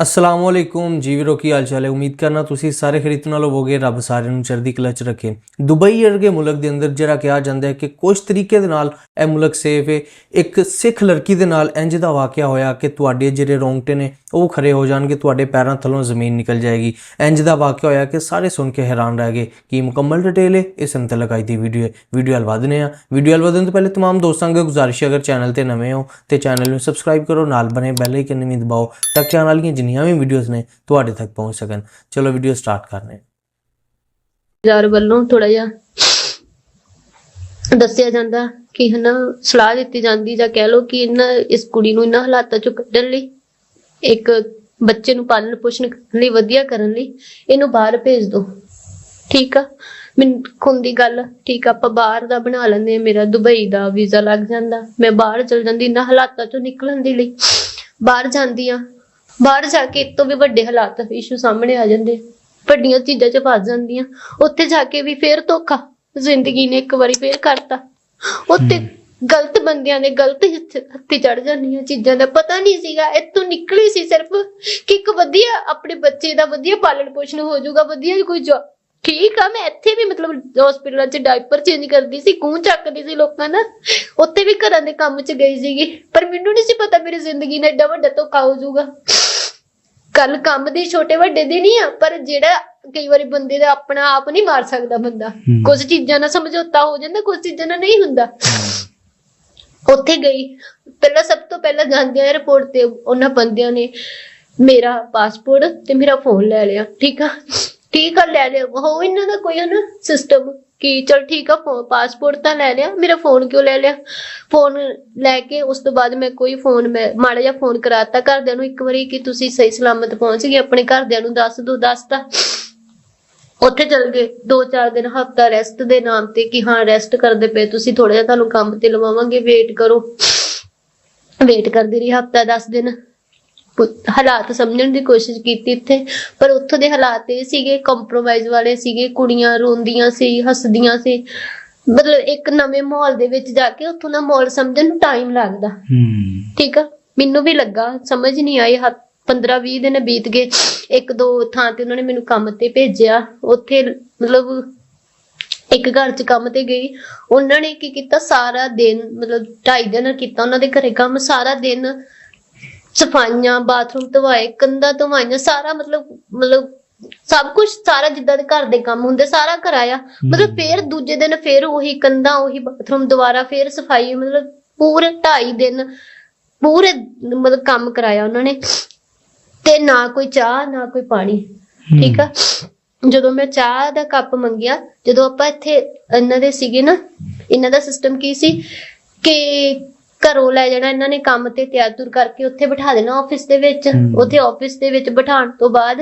ਅਸਲਾਮ ਵਾਲੇਕੁਮ ਜੀ ਵੀਰੋ ਕੀ ਹਾਲ ਚਾਲ ਹੈ ਉਮੀਦ ਕਰਨਾ ਤੁਸੀਂ ਸਾਰੇ ਖਰੀਦਣ ਨਾਲ ਹੋਵੋਗੇ ਰੱਬ ਸਾਰਿਆਂ ਨੂੰ ਚੜ੍ਹਦੀ ਕਲਾ ਚ ਰੱਖੇ ਦੁਬਈ ਵਰਗੇ ਮੁਲਕ ਦੇ ਅੰਦਰ ਜਿਹੜਾ ਕਿਹਾ ਜਾਂਦਾ ਹੈ ਕਿ ਕੁਝ ਤਰੀਕੇ ਦੇ ਨਾਲ ਇਹ ਮੁਲਕ ਸੇਫ ਹੈ ਇੱਕ ਸਿੱਖ ਲੜਕੀ ਦੇ ਨਾਲ ਇੰਜ ਦਾ ਵਾਕਿਆ ਹੋਇਆ ਕਿ ਤੁਹਾਡੇ ਜਿਹੜੇ ਰੋਂਗਟੇ ਨੇ ਉਹ ਖੜੇ ਹੋ ਜਾਣਗੇ ਤੁਹਾਡੇ ਪੈਰਾਂ ਥੱਲੋਂ ਜ਼ਮੀਨ ਨਿਕਲ ਜਾਏਗੀ ਇੰਜ ਦਾ ਵਾਕਿਆ ਹੋਇਆ ਕਿ ਸਾਰੇ ਸੁਣ ਕੇ ਹੈਰਾਨ ਰਹਿ ਗਏ ਕਿ ਮੁਕੰਮਲ ਡਿਟੇਲ ਹੈ ਇਸ ਅੰਤ ਲਗਾਈ ਦੀ ਵੀਡੀਓ ਹੈ ਵੀਡੀਓ ਹਲ ਵਧਨੇ ਆ ਵੀਡੀਓ ਹਲ ਵਧਣ ਤੋਂ ਪਹਿਲੇ तमाम ਦੋਸਤਾਂ ਨੂੰ ਗੁਜ਼ਾਰਿਸ਼ ਹੈ ਅਗਰ ਚੈਨਲ ਤੇ ਨਵੇਂ ਹੋ ਤੇ ਚੈਨਲ ਨੂੰ ਸਬਸਕ੍ਰਾਈਬ ਕਰੋ ਨਾਲ ਬਨੇ ਬੈਲ ਆਈਕਨ ਵੀ ਦਬਾਓ ਤਾਂ ਕਿ ਆਉਣ ਵਾਲੀਆਂ ਜਿੰਨੀਆਂ ਵੀ ਵੀਡੀਓਜ਼ ਨੇ, ਤੁਹਾਡੇ ਤੱਕ ਪਹੁੰਚ ਸਕਣ। ਚਲੋ ਵੀਡੀਓ ਸਟਾਰਟ ਕਰਨੇ ਯਾਰ ਵੱਲੋਂ ਥੋੜਾ ਜਿਹਾ ਦੱਸਿਆ ਜਾਂਦਾ ਕਿ ਹਨਾ, ਸਲਾਹ ਦਿੱਤੀ ਜਾਂਦੀ ਜਾਂ ਕਹਿ ਲਓ ਕਿ ਇਹਨਾਂ, ਇਸ ਕੁੜੀ ਨੂੰ ਇਹਨਾਂ ਹਾਲਾਤਾਂ ਚੋਂ ਕੱਢਣ ਲਈ, ਇੱਕ ਬੱਚੇ ਨੂੰ ਪਾਲਣ ਪੋਸ਼ਣ ਕਰਨ ਲਈ, ਵਧੀਆ ਕਰਨ ਲਈ, ਇਹਨੂੰ ਬਾਹਰ ਭੇਜ ਦਿਓ ਠੀਕ ਆ? ਮੈਨੂੰ ਖੁੰਦੀ ਗੱਲ, ਠੀਕ ਆ, ਆਪਾਂ ਬਾਹਰ ਦਾ ਬਣਾ ਲੈਂਦੇ ਆ ਮੇਰਾ ਦੁਬਈ ਦਾ ਵੀਜ਼ਾ ਲੱਗ ਜਾਂਦਾ। ਮੈਂ ਬਾਹਰ ਚਲ ਜਾਂਦੀ, ਇਹਨਾਂ ਹਾਲਾਤਾਂ ਚੋਂ ਨਿਕਲਣ ਦੇ ਲਈ। ਬਾਹਰ ਜਾਂਦੀ ਆ ਬਾਹਰ ਜਾ ਕੇ ਤੋਂ ਵੀ ਵੱਡੇ ਹਾਲਾਤ ਇਸ਼ੂ ਸਾਹਮਣੇ ਆ ਜਾਂਦੇ ਵੱਡੀਆਂ ਚੀਜ਼ਾਂ 'ਚ ਫਸ ਜਾਂਦੀਆਂ। ਉੱਥੇ ਜਾ ਕੇ ਵੀ ਫੇਰ ਧੋਖਾ। ਜ਼ਿੰਦਗੀ ਨੇ ਇੱਕ ਵਾਰੀ ਫੇਰ ਕਰਤਾ। ਉੱਥੇ ਗਲਤ ਬੰਦਿਆਂ ਦੇ ਗਲਤ ਹੱਥੀ ਚੜ ਜਾਂਦੀਆਂ ਚੀਜ਼ਾਂ ਦਾ। ਪਤਾ ਨਹੀਂ ਸੀਗਾ ਇੱਥੋਂ ਨਿਕਲੀ ਸੀ ਸਿਰਫ ਕਿ ਇੱਕ ਵਧੀਆ ਆਪਣੇ ਬੱਚੇ ਦਾ ਵਧੀਆ ਪਾਲਣ ਪੋਸ਼ਣ ਹੋ ਜਾਊਗਾ ਵਧੀਆ ਕੋਈ ਜੋ ਠੀਕ ਆ ਮੈਂ ਇੱਥੇ ਵੀ ਮਤਲਬ ਹਸਪੀਟਲਾਂ 'ਚ ਡਾਈਪਰ ਚੇਂਜ ਕਰਦੀ ਸੀ ਕੂੰ ਚੱਕਦੀ ਸੀ ਲੋਕਾਂ ਦਾ ਉੱਥੇ ਵੀ ਘਰਾਂ ਦੇ ਕੰਮ 'ਚ ਗਈ ਸੀਗੀ। ਪਰ ਮੈਨੂੰ ਨਹੀਂ ਸੀ ਪਤਾ ਮੇਰੀ ਜ਼ਿੰਦਗੀ ਨੇ ਏਡਾ ਵੱਡਾ ਧੋਖਾ ਹੋ ਜਾਊਗਾ। ਕੱਲ ਕੰਮ ਦੇ ਛੋਟੇ ਵੱਡੇ ਦੇ ਨਹੀਂ ਆ ਪਰ ਜਿਹੜਾ ਕਈ ਵਾਰੀ ਬੰਦੇ ਦਾ ਆਪਣਾ ਆਪ ਨਹੀਂ ਮਾਰ ਸਕਦਾ ਬੰਦਾ। ਕੁਝ ਚੀਜ਼ਾਂ ਨਾਲ ਸਮਝੌਤਾ ਹੋ ਜਾਂਦਾ ਕੁਝ ਚੀਜ਼ਾਂ ਨਾਲ ਨਹੀਂ ਹੁੰਦਾ। ਉੱਥੇ ਗਈ। ਪਹਿਲਾਂ ਸਭ ਤੋਂ ਪਹਿਲਾਂ ਜਾਂਦਿਆਂ 에어ਪੋਰਟ ਤੇ ਉਹਨਾਂ ਬੰਦਿਆਂ ਨੇ ਮੇਰਾ ਪਾਸਪੋਰਟ ਤੇ ਮੇਰਾ ਫੋਨ ਲੈ ਲਿਆ ਠੀਕ ਆ। ਠੀਕ ਆ ਲੈ ਲਿਆ? ਉਹ ਇਹਨਾਂ ਦਾ ਕੋਈ ਨਾ ਸਿਸਟਮ ਕਿ ਚਲ ਠੀਕ ਆ ਪਾਸਪੋਰਟ ਤਾਂ ਲੈ ਲਿਆ। ਮੇਰਾ ਫੋਨ ਕਿਉਂ ਲੈ ਲਿਆ? ਫੋਨ ਲੈ ਕੇ ਉਸ ਤੋਂ ਬਾਅਦ ਮੈਂ ਕੋਈ ਫੋਨ ਮੈਂ ਮਾੜਾ ਜਿਹਾ ਫੋਨ ਕਰਾਤਾ ਘਰਦਿਆਂ ਨੂੰ। ਇੱਕ ਵਾਰੀ ਕਿ ਤੁਸੀਂ ਸਹੀ ਸਲਾਮਤ ਪਹੁੰਚ ਗਏ, ਆਪਣੇ ਘਰਦਿਆਂ ਨੂੰ ਦੱਸ ਦਿਓ ਦੱਸਤਾ ਉੱਥੇ ਚਲ ਗਏ। 2-4 ਦਿਨ ਹਫਤਾ ਰੈਸਟ ਦੇ ਨਾਮ ਤੇ ਕਿ ਹਾਂ ਰੈਸਟ ਕਰਦੇ ਪਏ। ਤੁਸੀਂ ਥੋੜਾ ਜਿਹਾ ਤੁਹਾਨੂੰ ਕੰਮ ਤੇ ਲਵਾਵਾਂਗੇ ਵੇਟ ਕਰੋ। ਵੇਟ ਕਰਦੀ ਰਹੀ ਹਫਤਾ 10 ਦਿਨ। ਹਾਲਾਤ ਸਮਝਣ ਦੀ ਕੋਸ਼ਿਸ਼ ਕੀਤੀ ਇੱਥੇ ਪਰ ਉੱਥੋਂ ਦੇ ਹਾਲਾਤ ਇਹ ਸੀਗੇ ਕੰਪਰੋਮਾਈਜ਼ ਵਾਲੇ ਸੀਗੇ ਕੁੜੀਆਂ ਰੋਂਦੀਆਂ ਸੀ ਹੱਸਦੀਆਂ ਸੀ। ਮਤਲਬ ਇੱਕ ਨਵੇਂ ਮਾਹੌਲ ਦੇ ਵਿੱਚ ਜਾ ਕੇ ਉੱਥੋਂ ਦਾ ਮਾਹੌਲ ਸਮਝਣ ਨੂੰ ਟਾਈਮ ਲੱਗਦਾ। ਹੂੰ। ਠੀਕ ਆ? ਮੈਨੂੰ ਵੀ ਲੱਗਾ ਸਮਝ ਨਹੀਂ ਆਈ 15 20 ਦਿਨ ਬੀਤ ਗਏ ਇੱਕ ਦੋ ਥਾਂ ਤੇ ਉਹਨਾਂ ਨੇ ਮੈਨੂੰ ਕੰਮ ਤੇ ਭੇਜਿਆ ਉੱਥੇ ਮਤਲਬ ਇੱਕ ਘਰ 'ਚ ਕੰਮ ਤੇ ਗਈ। ਉਹਨਾਂ ਨੇ ਕੀ ਕੀਤਾ? ਸਾਰਾ ਦਿਨ ਮਤਲਬ ਢਾਈ ਦਿਨ ਕੀਤਾ ਉਹਨਾਂ ਦੇ ਘਰੇ ਕੰਮ ਸਾਰਾ ਦਿਨ ਸਫਾਈਆਂ ਬਾਥਰੂਮ ਧਵਾਏ ਕੰਧਾਂ ਧਵਾਈਆਂ ਸਾਰਾ ਮਤਲਬ ਮਤਲਬ ਸਭ ਕੁਝ ਸਾਰਾ ਜਿੱਦਾਂ ਦੇ ਘਰ ਦੇ ਕੰਮ ਹੁੰਦੇ ਸਾਰਾ ਕਰਾਇਆ। ਮਤਲਬ ਫੇਰ ਦੂਜੇ ਦਿਨ ਫੇਰ ਉਹੀ ਕੰਧਾਂ ਉਹੀ ਬਾਥਰੂਮ ਦੁਬਾਰਾ ਫੇਰ ਸਫ਼ਾਈ ਮਤਲਬ ਪੂਰੇ ਢਾਈ ਦਿਨ ਪੂਰੇ ਮਤਲਬ ਕੰਮ ਕਰਾਇਆ ਉਹਨਾਂ ਨੇ। ਤੇ ਨਾ ਕੋਈ ਚਾਹ ਨਾ ਕੋਈ ਪਾਣੀ ਠੀਕ ਆ? ਜਦੋਂ ਮੈਂ ਚਾਹ ਦਾ ਕੱਪ ਮੰਗਿਆ ਜਦੋਂ ਆਪਾਂ ਇੱਥੇ ਇਹਨਾਂ ਦੇ ਸੀਗੇ ਨਾ ਇਹਨਾਂ ਦਾ ਸਿਸਟਮ ਕੀ ਸੀ? ਕਿ ਘਰੋਂ ਲੈ ਜਾਣਾ ਇਹਨਾਂ ਨੇ ਕੰਮ ਤੇ ਤਿਆਰ ਤੁਰ ਕਰਕੇ ਉੱਥੇ ਬਿਠਾ ਦੇਣਾ ਆਫਿਸ ਦੇ ਵਿੱਚ। ਉੱਥੇ ਆਫਿਸ ਦੇ ਵਿੱਚ ਬਿਠਾਉਣ ਤੋਂ ਬਾਅਦ